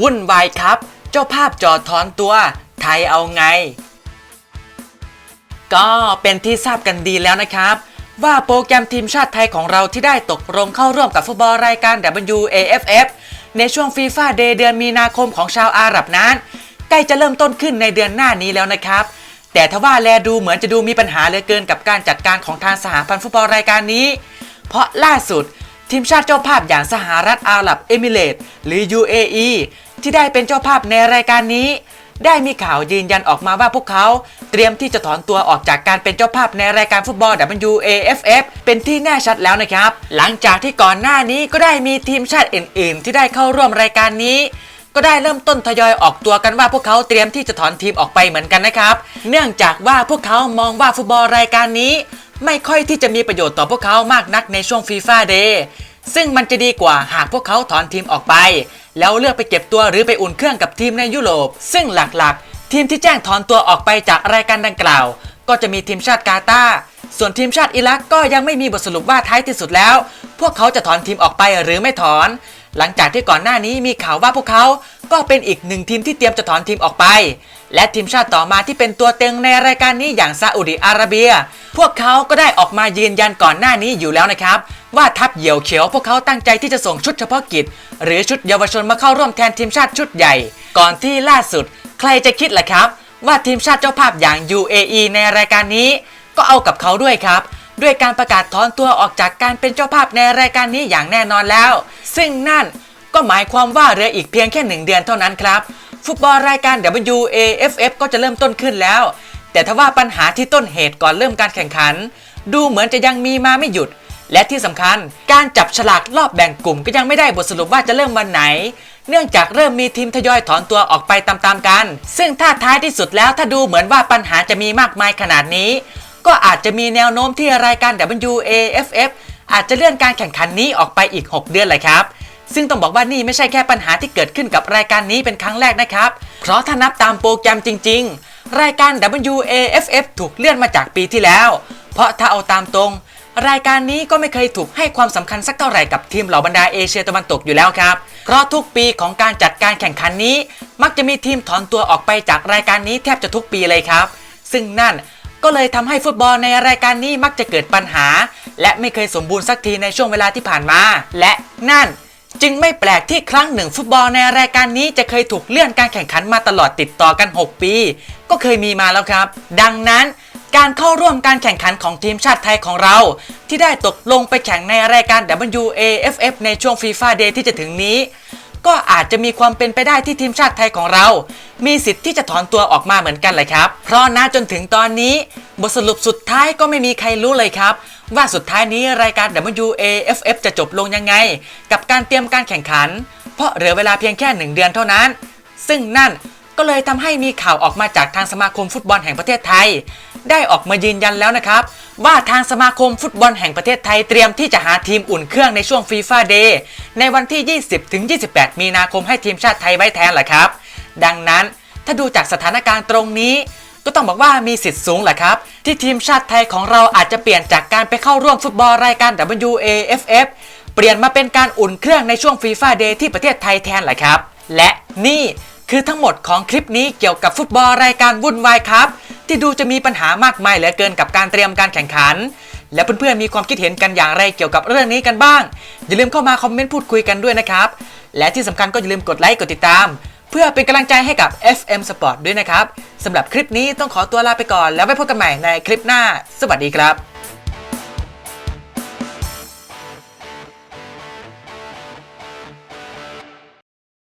วุ่นวายครับ เจ้าภาพจอดถอนตัว ไทยเอาไง ก็เป็นที่ทราบกันดีแล้วนะครับ ว่าโปรแกรมทีมชาติไทยของเราที่ได้ตกลงเข้าร่วมกับฟุตบอลรายการ WAFF ในช่วงฟีฟ่าเดย์เดือนมีนาคมของชาวอาหรับนั้น ใกล้จะเริ่มต้นขึ้นในเดือนหน้านี้แล้วนะครับ แต่ทว่าแลดูเหมือนจะดูมีปัญหาเหลือเกินกับการจัดการของทางสหพันธ์ฟุตบอลรายการนี้ เพราะล่าสุดทีมชาติเจ้าภาพอย่างสหรัฐอาหรับเอมิเรตส์หรือ UAE ที่ได้เป็นเจ้าภาพในรายการนี้ ได้มีข่าวยืนยันออกมาว่าพวกเขาเตรียมที่จะถอนตัวออกจากการเป็นเจ้าภาพในรายการฟุตบอล WAFF เป็นที่แน่ชัดแล้วนะครับ หลังจากที่ก่อนหน้านี้ก็ได้มีทีมชาติอื่น ๆ ที่ได้เข้าร่วมรายการนี้ก็ได้เริ่มต้นทยอยออกตัวกันว่าพวกเขาเตรียมที่จะถอนทีมออกไปเหมือนกันนะครับ เนื่องจากว่าพวกเขามองว่าฟุตบอลรายการนี้ ไม่ค่อยที่จะมีประโยชน์ต่อพวกเขามากนักในช่วงฟีฟ่าเดย์ซึ่งมันจะดีกว่าหากพวกเขาถอนทีมออกไป แล้วเลือกไปเก็บตัวหรือไปอุ่นเครื่องกับทีมในยุโรป ซึ่งหลักๆ ทีมที่แจ้งถอนตัวออกไปจากรายการดังกล่าว ก็จะมีทีมชาติกาตาร์ส่วนทีมชาติอิรักก็ยังไม่มีบทสรุปว่าท้ายที่สุดแล้ว พวกเขาจะถอนทีมออกไปหรือไม่ถอน หลังจากที่ก่อนหน้านี้มีข่าวว่าพวกเขาก็เป็นอีกหนึ่งทีมที่เตรียมจะถอนทีมออกไป และทีมชาติต่อมาที่เป็นตัวเต็งในรายการนี้อย่างซาอุดิอาระเบีย พวกเขาก็ได้ออกมายืนยันก่อนหน้านี้อยู่แล้วนะครับ ว่าทัพเหยี่ยวเขียวพวกเขาตั้งใจที่จะส่งชุดเฉพาะกิจ หรือชุดเยาวชนมาเข้าร่วมแทนทีมชาติชุดใหญ่ ก่อนที่ล่าสุด ใครจะคิดล่ะครับ ว่าทีมชาติเจ้าภาพอย่าง UAE ในรายการนี้ ก็เอากับเขาด้วยครับ ด้วยการประกาศถอนตัวออกจากการเป็นเจ้าภาพในรายการนี้อย่างแน่นอนแล้ว ซึ่งนั่นก็หมายความว่าเหลืออีกเพียงแค่หนึ่งเดือนเท่านั้นครับ ฟุตบอลรายการ WAFF ก็จะเริ่มต้นขึ้นแล้ว แต่ถ้าว่าปัญหาที่ต้นเหตุก่อนเริ่มการแข่งขัน ดูเหมือนจะยังมีมาไม่หยุด และที่สำคัญการจับฉลากรอบแบ่งกลุ่มก็ยังไม่ได้บทสรุปว่าจะเริ่มวันไหน เนื่องจากเริ่มมีทีมทยอยถอนตัวออกไปตามๆกัน ซึ่งถ้าท้ายที่สุดแล้วถ้าดูเหมือนว่าปัญหาจะมีมากมายขนาดนี้ ก็อาจจะมีแนวโน้มที่รายการ WAFF อาจจะเลื่อนการแข่งขันนี้ออกไปอีก 6 เดือนเลยครับ ซึ่งต้องบอกว่านี่ไม่ใช่แค่ปัญหาที่เกิดขึ้นกับรายการนี้เป็นครั้งแรกนะครับ เพราะถ้านับตามโปรแกรมจริง ๆ รายการ WAFF ถูกเลื่อนมาจากปีที่แล้ว เพราะถ้าเอาตามตรง รายการนี้ก็ไม่เคยถูกให้ความสำคัญสักเท่าไหร่กับทีมเหล่าบรรดาเอเชียตะวันตกอยู่แล้วครับ เพราะทุกปีของการจัดการแข่งขันนี้ มักจะมีทีมถอนตัวออกไปจากรายการนี้แทบจะทุกปีเลยครับ ซึ่งนั่น ก็เลยทำให้ฟุตบอลในรายการนี้มักจะเกิดปัญหา และไม่เคยสมบูรณ์สักทีในช่วงเวลาที่ผ่านมา และนั่นจึงไม่แปลกที่ครั้งหนึ่งฟุตบอลในรายการนี้จะเคยถูกเลื่อนการแข่งขันมาตลอดติดต่อกัน 6 ปี ก็เคยมีมาแล้วครับ ดังนั้นการเข้าร่วมการแข่งขันของทีมชาติไทยของเรา ที่ได้ตกลงไปแข่งในรายการ WAFF ในช่วงฟีฟ่าเดย์ที่จะถึงนี้ ก็อาจจะมีความเป็นไปได้ที่ทีมชาติไทยของเรา มีสิทธิ์ที่จะถอนตัวออกมาเหมือนกันเลยครับ เพราะน่าจนถึงตอนนี้ บทสรุปสุดท้ายก็ไม่มีใครรู้เลยครับ ว่าสุดท้ายนี้รายการ WAFF จะจบลงยังไง กับการเตรียมการแข่งขัน เพราะเหลือเวลาเพียงแค่หนึ่งเดือนเท่านั้น ซึ่งนั่น ก็เลยทำให้มีข่าวออกมาจากทางสมาคมฟุตบอลแห่งประเทศไทย ได้ออกมายืนยันแล้วนะครับว่าทางสมาคมฟุตบอลแห่งประเทศไทยเตรียมที่จะหาทีมอุ่นเครื่องในช่วงฟีฟ่าเดย์ในวันที่ 20ถึง28 มีนาคมให้ทีมชาติไทยไว้แทนแหละครับ ดังนั้นถ้าดูจากสถานการณ์ตรงนี้ ก็ต้องบอกว่ามีสิทธิ์สูงแหละครับ ที่ทีมชาติไทยของเราอาจจะเปลี่ยนจากการไปเข้าร่วมฟุตบอลรายการ WAFF เปลี่ยนมาเป็นการอุ่นเครื่องในช่วงฟีฟ่าเดย์ที่ประเทศไทยแทนแหละครับ และนี่ คือทั้งหมดของคลิปนี้เกี่ยวกับฟุตบอลรายการวุ่นวายครับ ที่ดูจะมีปัญหามากมายเหลือเกินกับการเตรียมการแข่งขัน และเพื่อนๆมีความคิดเห็นกันอย่างไรเกี่ยวกับเรื่องนี้กันบ้าง อย่าลืมเข้ามาคอมเมนต์พูดคุยกันด้วยนะครับ และที่สำคัญก็อย่าลืมกดไลค์กดติดตาม เพื่อเป็นกำลังใจให้กับ FM Sport ด้วยนะครับสำหรับคลิปนี้ต้องขอตัวลาไปก่อน แล้วไว้พบกันใหม่ในคลิปหน้า สวัสดีครับ